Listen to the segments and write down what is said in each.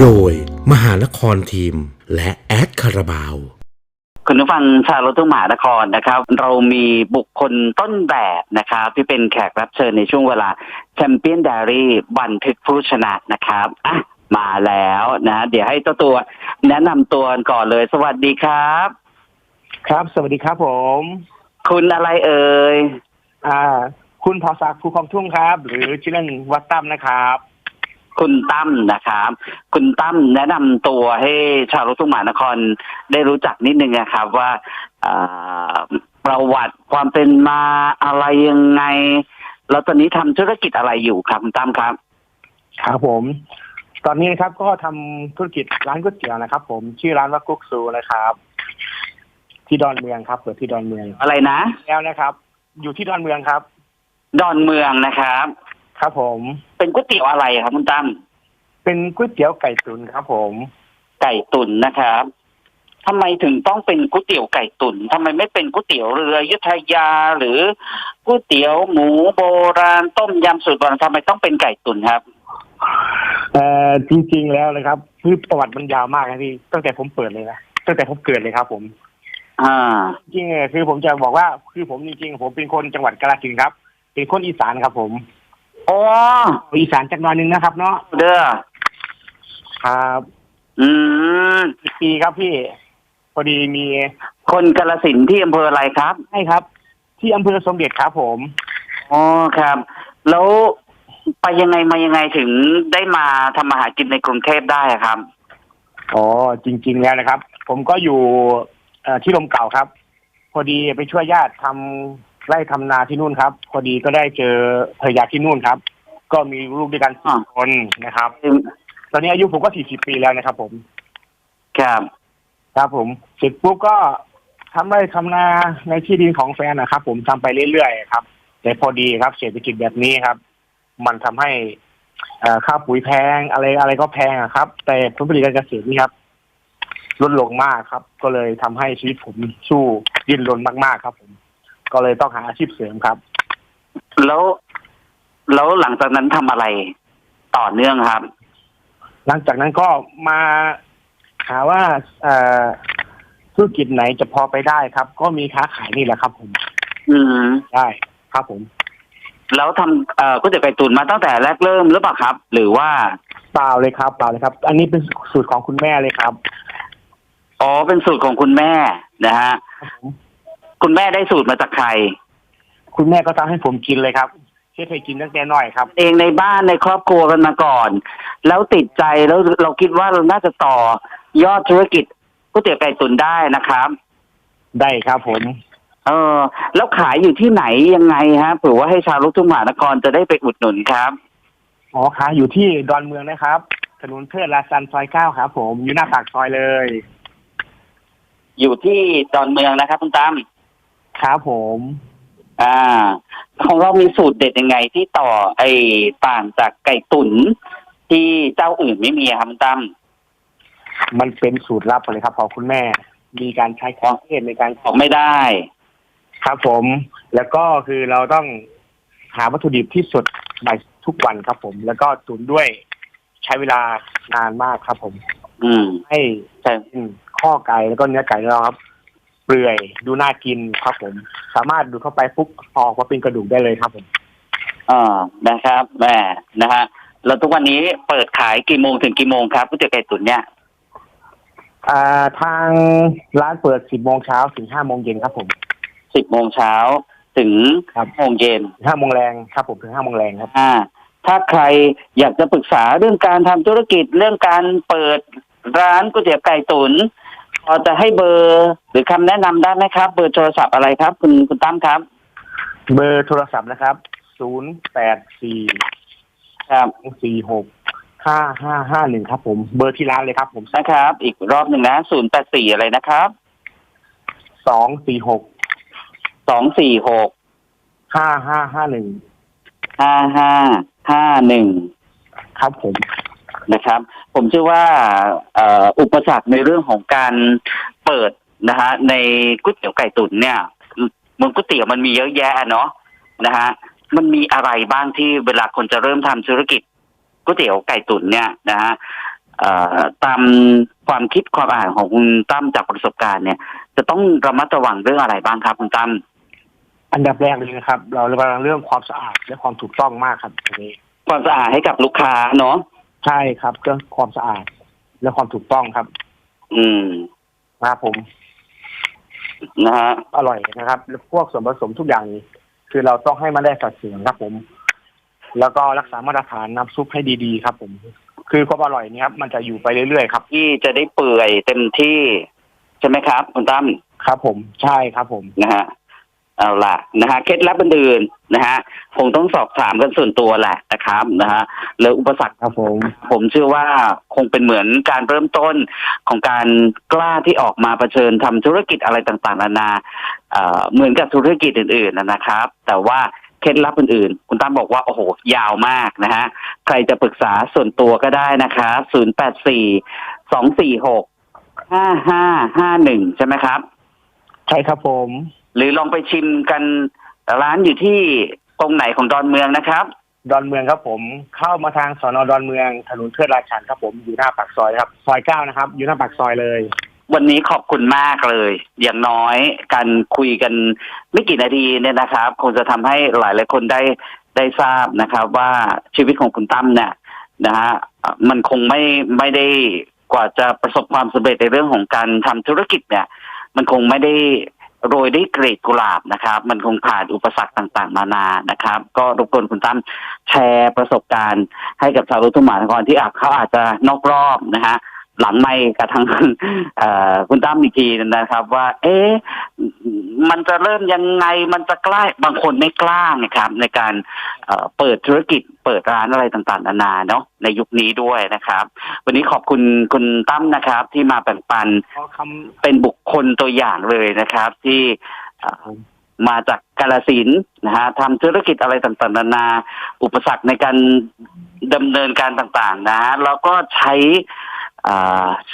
โดยมหานครทีม และแอดคาราบาวคุณผู้ฟังชาวรถตู้มหานครนะครับ เรามีบุคคลต้นแบบนะครับ ที่เป็นแขกรับเชิญในช่วงเวลาแชมเปี้ยนดารี่บันทึกผู้ชนะนะครับอะมาแล้วนะ เดี๋ยวให้เจ้าตัวแนะนำตัวก่อนเลย สวัสดีครับ ครับ สวัสดีครับผม คุณอะไรเอ่ยอ่า คุณพอศักดิ์ภูคลองทุ่งครับ หรือชื่อเล่นวัดตั้มนะครับ คุณตั้มนะครับ คุณตั้มแนะนำตัวให้ชาวรถตู้มหานครได้รู้จักนิดนึงนะครับว่าอ่าประวัติความเป็นมาอะไรยังไง แล้วตอนนี้ทำธุรกิจอะไรอยู่ครับคุณตั้มครับ ครับผม ตอนนี้นะครับก็ทำธุรกิจร้านก๋วยเตี๋ยวนะครับ ผมชื่อร้านว่ากุ๊กซูนะครับ ที่ดอนเมืองครับเปิดที่ดอนเมืองอะไรนะแล้วนะครับ อยู่ที่ดอนเมืองครับ ดอนเมืองนะครับ ครับผมเป็นก๋วยเตี๋ยวอะไรครับคุณตั้มเป็นก๋วยเตี๋ยวไก่ตุ๋นครับ ผมไก่ตุ๋นนะครับทำไมถึงต้องเป็นก๋วยเตี๋ยวไก่ตุ๋นทำไมไม่เป็นก๋วยเตี๋ยวเรืออยุธยา หรือก๋วยเตี๋ยวหมูโบราณต้มยำสูตรโบราณทำไมต้องเป็นไก่ตุ๋นครับเอ่อจริง ๆ แล้วนะครับคือประวัติมันยาวมากนะพี่ตั้งแต่ผมเปิดเลยนะตั้งแต่ผมเกิดเลยครับ ผม อ่า จริงๆเนี่ยคือผมจะบอกว่า คือผมจริงๆผมเป็นคนจังหวัดกาฬสินธุ์ครับ เป็นคนอีสานครับ ผม อ๋ออีสานจักหน่อยหนึงนะครับ เนาะเด้อครับอืมอีกปีครับพี่ พอดีมีคนกาลสินธุ์ที่อำเภออะไรครับให้ครับ ที่อำเภอสมเด็จครับผม อ๋อครับ แล้วไปยังไงมายังไงถึงได้มาทำมาหากินในกรุงเทพได้อะครับ อ๋อจริง ๆ แล้วนะครับ ผมก็อยู่เอ่อที่ลมเก่าครับ พอดีไปช่วยญาติทำ ไร่ทำนาที่นู่นครับ พอดีก็ได้เจอภรรยาที่นู่นครับ ก็มีลูกด้วยกันอ่าสี่คนนะครับ ตอนนี้อายุผมก็สี่สิบปีแล้วนะครับ ผม ครับครับผมเสร็จปุ๊บก็ทำไร่ทำนาในที่ดินของแฟนนะครับ ผมทำไปเรื่อยๆครับ แต่พอดีครับเศรษฐกิจแบบนี้ครับ มันทำให้เอ่อค่าปุ๋ยแพงอะไรอะไรก็แพงอะครับ แต่ผลผลิตการเกษตรนี่ครับลดลงมากครับ ก็เลยทำให้ชีวิตผมสู้ดิ้นรนมากๆครับผม ก็เลยต้องหาอาชีพเสริมครับ แล้วแล้วหลังจากนั้นทำอะไรต่อเนื่องครับ หลังจากนั้นก็มาหาว่าเอ่อธุรกิจไหนจะพอไปได้ครับ ก็มีค้าขายนี่แหละครับ ผม อืมได้ครับผม แล้วทำเอ่อก๋วยเตี๋ยวไก่ตุ๋นมาตั้งแต่แรกเริ่มหรือเปล่าครับ หรือว่าเปล่าเลยครับเปล่าเลยครับ อันนี้เป็นสูตรของคุณแม่เลยครับอ๋อเป็นสูตรของคุณแม่นะฮะ ครับผมคุณแม่ได้สูตรมาจากใคร คุณแม่ก็ทำให้ผมกินเลยครับเช่เคยกินตั้งแต่น้อยครับ เองในบ้านในครอบครัวกันมาก่อน แล้วติดใจแล้วเราคิดว่าเราน่าจะต่อยอดธุรกิจก๋วยเตี๋ยวไก่ตุ๋นได้นะครับ ได้ครับผม เออ แล้วขายอยู่ที่ไหนยังไงฮะเผื่อว่าให้ชาวลูกทุ่งมหานครจะได้ไปอุดหนุนครับ อ๋อค้าอยู่ที่ดอนเมืองนะครับ ถนนเทิดราซันซอยเก้าครับผม อยู่หน้าปากซอยเลย อยู่ที่ดอนเมืองนะครับคุณตั้ม ครับผม อ่า ของเรามีสูตรเด็ดยังไงที่ต่อไอ้ต่างจากไก่ตุ๋นที่เจ้าอื่นไม่มีอะครับคุณตั้มมันเป็นสูตรลับเลยครับของคุณแม่ มีการใช้เครื่องเทศในการบอกไม่ได้ ครับผม แล้วก็คือเราต้องหาวัตถุดิบที่สดใหม่ทุกวันครับผม แล้วก็ตุ๋นด้วยใช้เวลานานมากครับผม อืม ให้ใช่เป็นข้อไก่แล้วก็เนื้อไก่ของเราครับ เปื่อย ดูน่ากินครับผม สามารถดูเข้าไปปุ๊บออกมาเป็นกระดูกได้เลยครับผมอ่านะครับแหม่นะฮะแล้วทุกวันนี้เปิดขายกี่โมงถึงกี่โมงครับก๋วยเตี๋ยวไก่ตุ๋นเนี่ยอ่าทางร้านเปิด10โมงเช้าถึง5โมงเย็นครับผมสิบโมงเช้าถึงครับโมงเย็น5โมงแรงครับผมถึง5โมงแรงครับอ่าถ้าใครอยากจะปรึกษาเรื่องการทำธุรกิจเรื่องการเปิดร้านก๋วยเตี๋ยวไก่ตุ๋น พอจะให้เบอร์หรือคำแนะนำได้ไหมครับ เบอร์โทรศัพท์อะไรครับ คุณคุณตั้มครับเบอร์โทรศัพท์นะครับ084ครับ46 5551ครับผม เบอร์ที่ร้านเลยครับผมนะครับ อีกรอบหนึ่งนะศูนย์แปดสี่อะไรนะครับ246สองสี่หก5551ห้าห้าห้าหนึ่งครับผม นะครับ ผมเชื่อว่าเอ่ออุปสรรคในเรื่องของการเปิดนะฮะในก๋วยเตี๋ยวไก่ตุ๋นเนี่ยมันก๋วยเตี๋ยวมันมีเยอะแยะเนาะนะฮะมันมีอะไรบ้างที่เวลาคนจะเริ่มทำธุรกิจก๋วยเตี๋ยวไก่ตุ๋นเนี่ยนะฮะเอ่อตามความคิดความอ่านของคุณตั้มจากประสบการณ์เนี่ย จะต้องระมัดระวังเรื่องอะไรบ้างครับคุณตั้มอันดับแรกเลยนะครับ เราระวังเรื่องความสะอาดและความถูกต้องมากครับทีนี้ความสะอาดให้กับลูกค้าเนาะ ใช่ครับเรื่องความสะอาด และความถูกต้องครับอืมนะครับผมนะฮะอร่อยนะครับแล้วพวกส่วนผสมทุกอย่างนี้คือเราต้องให้มันได้สัดส่วนครับผม แล้วก็รักษามาตรฐานน้ำซุปให้ดีๆครับ ผม คือความอร่อยนี้ครับ มันจะอยู่ไปเรื่อยๆครับ ที่จะได้เปื่อยเต็มที่ ใช่ไหมครับ คุณตั้มครับผมใช่ครับผมนะฮะ เอาล่ะนะฮะเคล็ดลับอื่นๆนะฮะคงต้องสอบถามกันส่วนตัวแหละนะครับนะฮะแล้วอุปสรรคครับผมผมเชื่อว่าคงเป็นเหมือนการเริ่มต้นของการกล้าที่ออกมาเผชิญทำธุรกิจอะไรต่างๆนานาเอ่อเหมือนกับธุรกิจอื่นๆนะครับ แต่ว่าเคล็ดลับอื่นๆ คุณตั้มบอกว่า โอ้โห ยาวมากนะฮะ ใครจะปรึกษาส่วนตัวก็ได้นะคะศูนย์แปดสี่สองสี่หกห้าห้าห้าหนึ่งใช่ไหมครับ ใช่ครับผม หรือลองไปชิมกันร้านอยู่ที่ตรงไหนของดอนเมืองนะครับ ดอนเมืองครับผมเข้ามาทางสอนอดอนเมืองถนนเทิดราชันครับผมอยู่หน้าปากซอยครับซอยเก้านะครับ อยู่หน้าปากซอยเลย วันนี้ขอบคุณมากเลย อย่างน้อยการคุยกันไม่กี่นาทีเนี่ยนะครับคงจะทำให้หลายหลายๆคนได้ได้ทราบนะครับ ว่าชีวิตของคุณตั้มเนี่ยนะฮะเอ่อมันคงไม่ไม่ได้กว่าจะประสบความสำเร็จในเรื่องของการทำธุรกิจเนี่ย มันคงไม่ได้ โรยด้วยกลีบกุหลาบนะครับ มันคงผ่านอุปสรรคต่างๆ มานานะครับ ก็รบกวนคุณตั้มแชร์ประสบการณ์ ให้กับชาวรุ่ทุ่งมานครที่อาจเขาอาจจะนอกรอบนะฮะหลังไม่กระทั่งคุณตั้มอีกทีนะครับ ว่า เอ๊ะ มันจะเริ่มยังไงมันจะกล้าบางคนไม่กล้านะครับ ในการเปิดธุรกิจเปิดร้านอะไรต่างๆนานาเนาะในยุคนี้ด้วยนะครับ วันนี้ขอบคุณคุณตั้มนะครับ ที่มาแบ่งปันเป็นบุคคลตัวอย่างเลยนะครับ ที่มาจากกาลสินนะฮะทำธุรกิจอะไรต่างๆนานา อุปสรรคในการดำเนินการต่างๆ นะแล้วก็ใช้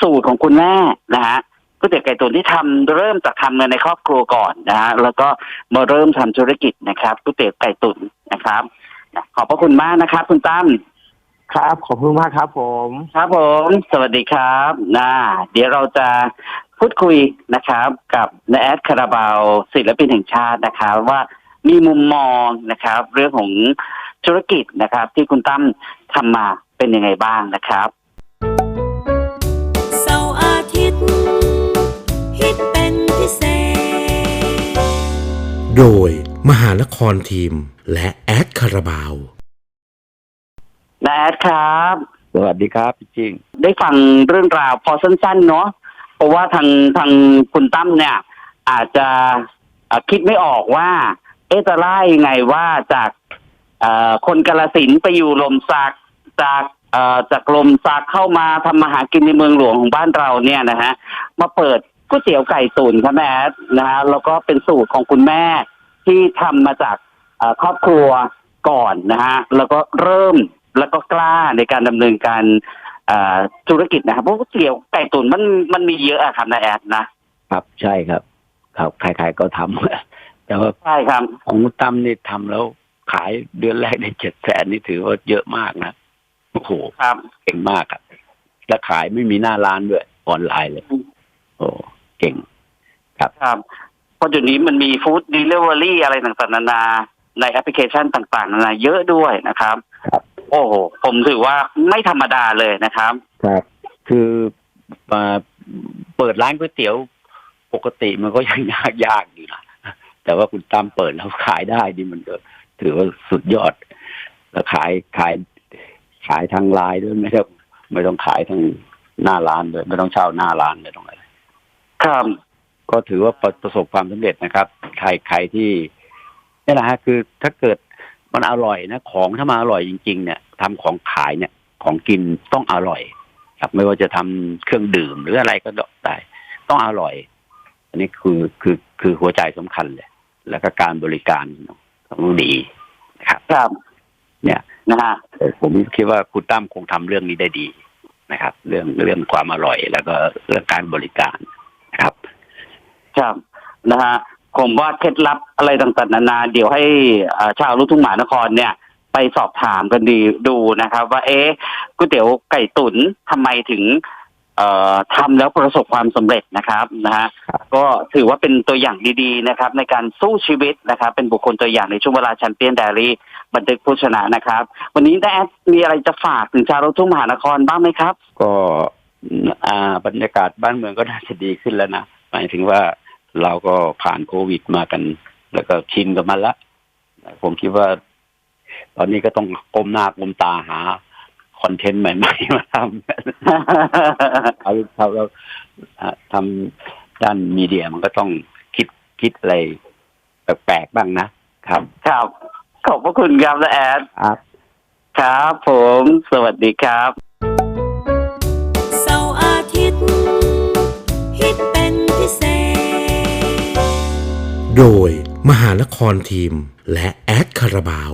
สูตรของคุณแม่นะฮะ ก๋วยเตี๋ยวไก่ตุ๋นที่ทำเริ่มจากทำเงินในครอบครัวก่อนนะฮะแล้วก็มาเริ่มทำธุรกิจนะครับก๋วยเตี๋ยวไก่ตุ๋นนะครับ ขอบพระคุณมากนะครับ คุณตั้มำครับขอบคุณมากครับ ผม ครับผม สวัสดีครับนะเดี๋ยวเราจะพูดคุยนะครับ กับนแอดคาราบาวศิลปินแห่งชาตินะครับ ว่ามีมุมมองนะครับ เรื่องของธุรกิจนะครับ ที่คุณตั้มทำมาเป็นยังไงบ้างนะครับ โดยมหานครทีม และแอดคาราบาวนแอดครับ สวัสดีครับพี่จิงได้ฟังเรื่องราวพอสั้นๆเนาะเพราะว่าทางทางคุณตั้มเนี่ย อาจจะเอ่อคิดไม่ออกว่า เอะจะไล่ยังไงว่าจากเอ่อคนกาลสินธุ์ไปอยู่ลมสักจากเอ่อจากลมสักเข้ามาทำมาหากินในเมืองหลวงของบ้านเราเนี่ยนะฮะมาเปิด ก๋วยเตี๋ยวไก่ตุ๋นครับแม่แอดนะฮะแล้วก็เป็นสูตรของคุณแม่ที่ทำมาจากเอ่อครอบครัวก่อนนะฮะแล้วก็เริ่มแล้วก็กล้าในการดำเนินการอ่าธุรกิจนะครับเพราะว่าเกี่ยวไก่ตุ๋นมันมันมีเยอะอะครับนายแอดนะครับ ใช่ครับ ครับใครๆก็ทำ แต่ว่าใช่ครับ ของคุณตั้มนี่ทำแล้ว ขายเดือนแรกได้เจ็ดแสนนี่ถือว่าเยอะมากนะโอ้โหครับ เก่งมากครับและขายไม่มีหน้าร้านด้วยออนไลน์เลย โอ้เก่งครับเพราะจุดนี้มันมีฟู้ดเดลิเวอรี่อะไรต่างๆนานาในแอปพลิเคชันต่างๆนานาเยอะด้วยนะครับครับโอ้โหผมถือว่าไม่ธรรมดาเลยนะครับ ครับ คือมาเปิดร้านก๋วยเตี๋ยวปกติมันก็ยังยากยากอยู่นะแต่ว่าคุณตั้มเปิดแล้วขายได้ดีมันก็ถือว่าสุดยอด แล้วขายขายขายทางไลน์ด้วยไม่ต้องไม่ต้องขายทางหน้าร้านเลยไม่ต้องเช่าหน้าร้านเลยตรงไหน ครับก็ถือว่าประประสบความสำเร็จนะครับใครใครที่นี่แหละฮะคือถ้าเกิดมันอร่อยนะ ของถ้ามาอร่อยจริง ๆ เนี่ยทำของขายเนี่ย ของกินต้องอร่อย ครับไม่ว่าจะทำเครื่องดื่มหรืออะไรก็ได้ต้องอร่อย อันนี้คือคือคือหัวใจสำคัญเลยแล้วก็การบริการต้องดีนะครับครับ เนี่ยนะฮะแต่ผมคิดว่าคุณตั้มคงทำเรื่องนี้ได้ดีนะครับ เรื่องเรื่องความอร่อย แล้วก็เรื่องการบริการนะ ครับครับนะฮะผมว่าเคล็ดลับอะไรต่างๆนานาเดี๋ยวให้อ่าชาวลูกทุ่งหมหานครเนี่ย ไปสอบถามกันดีดูนะครับ ว่าเอ๊ะก๋วยเตี๋ยวไก่ตุ๋นทำไมถึง เอ่อทำแล้วประสบความสำเร็จนะครับนะฮะก็ถือว่าเป็นตัวอย่างดีๆนะครับ ในการสู้ชีวิตนะครับ เป็นบุคคลตัวอย่างในช่วงเวลาแชมเปี้ยนไดรี่บันทึกผู้ชนะนะครับ วันนี้ได้แอดมีอะไรจะฝากถึงชาวลูกทุ่งมหานครบ้างไหมครับ ก็อ่าบรรยากาศบ้านเมืองก็น่าจะดีขึ้นแล้วนะหมายถึงว่า เราก็ผ่านโควิดมากัน แล้วก็ชินกับมันละผมคิดว่า ตอนนี้ก็ต้องก้มหน้าก้มตาหาคอนเทนต์ใหม่ ๆ มาทำเอาเราเราอะทำด้านมีเดียมันก็ต้องคิดคิดอะไรแปลกๆบ้างนะครับ ครับ ขอบพระคุณครับนะแอดครับครับผม สวัสดีครับเสาร์อาทิตย์ฮิตเป็นพิเศษ โดยมหานครทีม และแอดคาราบาว